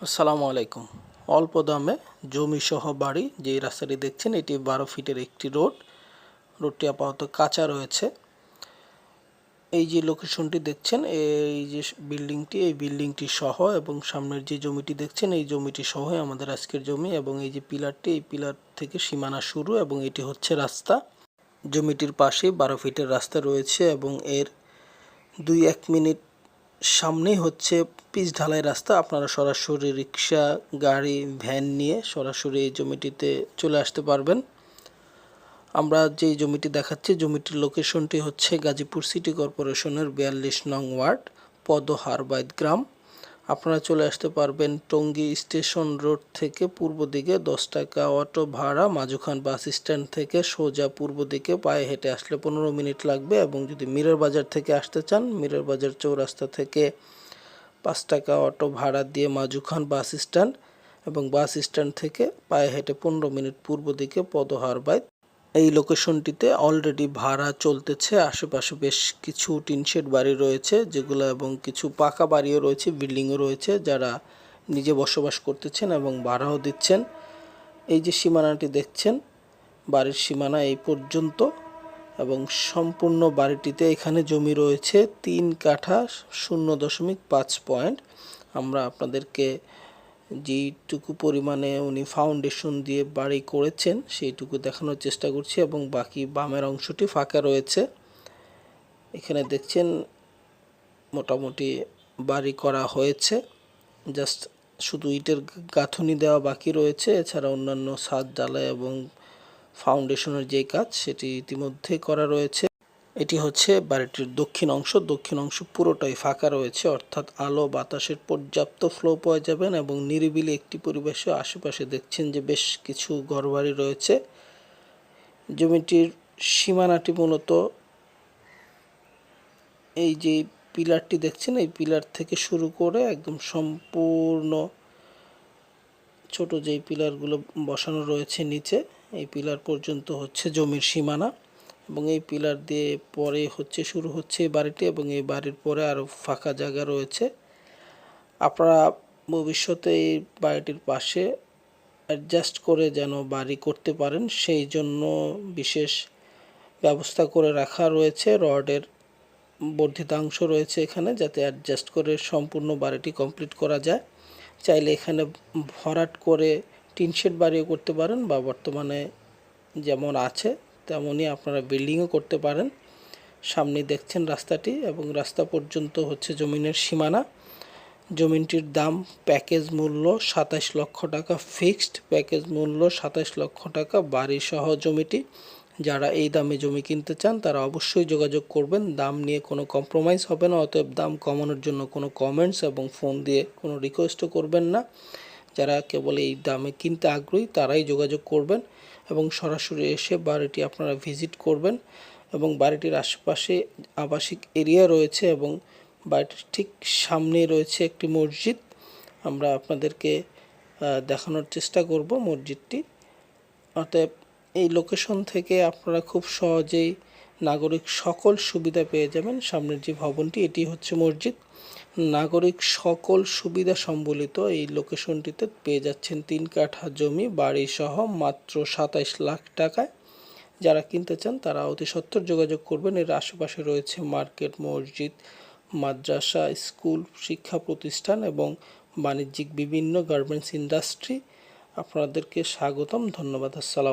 আসসালামু আলাইকুম। অল্প দামে জমি সহ বাড়ি যে রাস্তাটি দেখছেন, এটি বারো ফিটের একটি রোড। রোডটি আপাতত কাঁচা রয়েছে। এই যে লোকেশনটি দেখছেন, এই যে বিল্ডিংটি, এই বিল্ডিংটি সহ এবং সামনের যে জমিটি দেখছেন, এই জমিটি সহ আমাদের আজকের জমি এবং এই যে পিলারটি, এই পিলার থেকে সীমানা শুরু এবং এটি হচ্ছে রাস্তা। জমিটির পাশে বারো ফিটের রাস্তা রয়েছে এবং এর দুই এক মিনিট সামনেই হচ্ছে পিচ ঢালাই রাস্তা। আপনারা সরাসরি রিক্সা, গাড়ি, ভ্যান নিয়ে সরাসরি এই জমিটিতে চলে আসতে পারবেন। আমরা যে জমিটি দেখাচ্ছি, জমিটির লোকেশনটি হচ্ছে গাজীপুর সিটি কর্পোরেশনের বিয়াল্লিশ নং ওয়ার্ড পদহার বাইদ গ্রাম। আপনারা চলে আসতে পারবেন টঙ্গী স্টেশন রোড থেকে পূর্ব দিকে দশ টাকা অটো ভাড়া মাজুখান বাস স্ট্যান্ড থেকে সোজা পূর্ব দিকে পায়ে হেঁটে আসলে পনেরো মিনিট লাগবে এবং যদি মিরর বাজার থেকে আসতে চান, মিরর বাজার চৌরাস্তা থেকে পাঁচ টাকা অটো ভাড়া দিয়ে মাজুখান বাস স্ট্যান্ড এবং বাস স্ট্যান্ড থেকে পায়ে হেঁটে পনেরো মিনিট পূর্ব দিকে পদহার বাইত এই লোকেশনটিতে অলরেডি ভাড়া চলতেছে। আশেপাশে বেশ কিছু টিনশেড বাড়ি রয়েছে, যেগুলো এবং কিছু পাকা বাড়িও রয়েছে বিল্ডিংও রয়েছে, যারা নিজে বসবাস করতেছেন এবং ভাড়াও দিচ্ছেন। এই যে সীমানাটি দেখছেন, বাড়ির সীমানা এই পর্যন্ত এবং সম্পূর্ণ বাড়িটিতে এখানে জমি রয়েছে, তিন কাঠা শূন্য দশমিক পাঁচ পয়েন্ট। আমরা আপনাদেরকে যেইটুকু পরিমাণে উনি ফাউন্ডেশন দিয়ে বাড়ি করেছেন, সেইটুকু দেখানোর চেষ্টা করছি এবং বাকি বামের অংশটি ফাঁকা রয়েছে। এখানে দেখছেন মোটামুটি বাড়ি করা হয়েছে। জাস্ট শুধু ইটের গাঁথনি দেওয়া বাকি রয়েছে। এছাড়া অন্যান্য ছাদ ডালা এবং ফাউন্ডেশনের যে কাজ, সেটি ইতিমধ্যে করা রয়েছে। এটি হচ্ছে বাড়িটির দক্ষিণ অংশ। দক্ষিণ অংশ পুরোটাই ফাঁকা রয়েছে, অর্থাৎ আলো বাতাসের পর্যাপ্ত ফ্লো পাওয়া যাবেন এবং নিরিবিলি একটি পরিবেশে আশেপাশে দেখছেন যে বেশ কিছু ঘরবাড়ি রয়েছে। জমিটির সীমানাটি মূলত এই যে পিলারটি দেখছেন, এই পিলার থেকে শুরু করে একদম সম্পূর্ণ ছোট যেই পিলারগুলো বসানো রয়েছে নিচে, এই পিলার পর্যন্ত হচ্ছে জমির সীমানা। এবং এই পিলার দিয়ে পরে হচ্ছে, শুরু হচ্ছে এই বাড়িটি এবং এই বাড়ির পরে আরও ফাঁকা জায়গা রয়েছে। আপনারা ভবিষ্যতে এই বাড়িটির পাশে অ্যাডজাস্ট করে যেন বাড়ি করতে পারেন, সেই জন্য বিশেষ ব্যবস্থা করে রাখা রয়েছে। রডের বর্ধিতাংশ রয়েছে এখানে, যাতে অ্যাডজাস্ট করে সম্পূর্ণ বাড়িটি কমপ্লিট করা যায়। চাইলে এখানে ভরাট করে টিনশেড বাড়িও করতে পারেন বা বর্তমানে যেমন আছে। তেমনই আপনারা বিল্ডিংও করতে পারেন। সামনে দেখছেন রাস্তাটি এবং রাস্তা পর্যন্ত হচ্ছে জমিনের সীমানা। জমিনটির দাম প্যাকেজ মূল্য সাতাশ লক্ষ টাকা, ফিক্সড প্যাকেজ মূল্য সাতাশ লক্ষ টাকা বাড়ি সহ জমিটি। যারা এই দামে জমি কিনতে চান, তারা অবশ্যই যোগাযোগ করবেন। দাম নিয়ে কোনো কম্প্রোমাইজ হবে না, অতএব দাম কমানোর জন্য কোনো কমেন্টস এবং ফোন দিয়ে কোনো রিকোয়েস্টও করবেন না। যারা কেবল এই দামে কিনতে আগ্রহী, তারাই যোগাযোগ করবেন এবং সরাসরি এসে বাড়িটি আপনারা ভিজিট করবেন এবং বাড়িটির আশেপাশে আবাসিক এরিয়া রয়েছে এবং বাড়িটির ঠিক সামনে রয়েছে একটি মসজিদ। আমরা আপনাদেরকে দেখানোর চেষ্টা করব মসজিদটি। অতএব এই লোকেশন থেকে আপনারা খুব সহজেই নাগরিক সকল সুবিধা পেয়ে যাবেন। সামনের যে ভবনটি, এটি হচ্ছে মসজিদ। নাগরিক সকল সুবিধা সম্বলিত এই লোকেশনটিতে পেয়ে যাচ্ছেন তিন কাঠা জমি, বাড়ি সহ মাত্র সাতাইশ লাখ টাকায়। যারা কিনতে চান, তারা অতি সত্তর যোগাযোগ করবেন। এর আশেপাশে রয়েছে মার্কেট, মসজিদ, মাদ্রাসা, স্কুল, শিক্ষা প্রতিষ্ঠান এবং বাণিজ্যিক বিভিন্ন গার্মেন্টস ইন্ডাস্ট্রি। আপনাদেরকে স্বাগতম, ধন্যবাদ, আসসালাম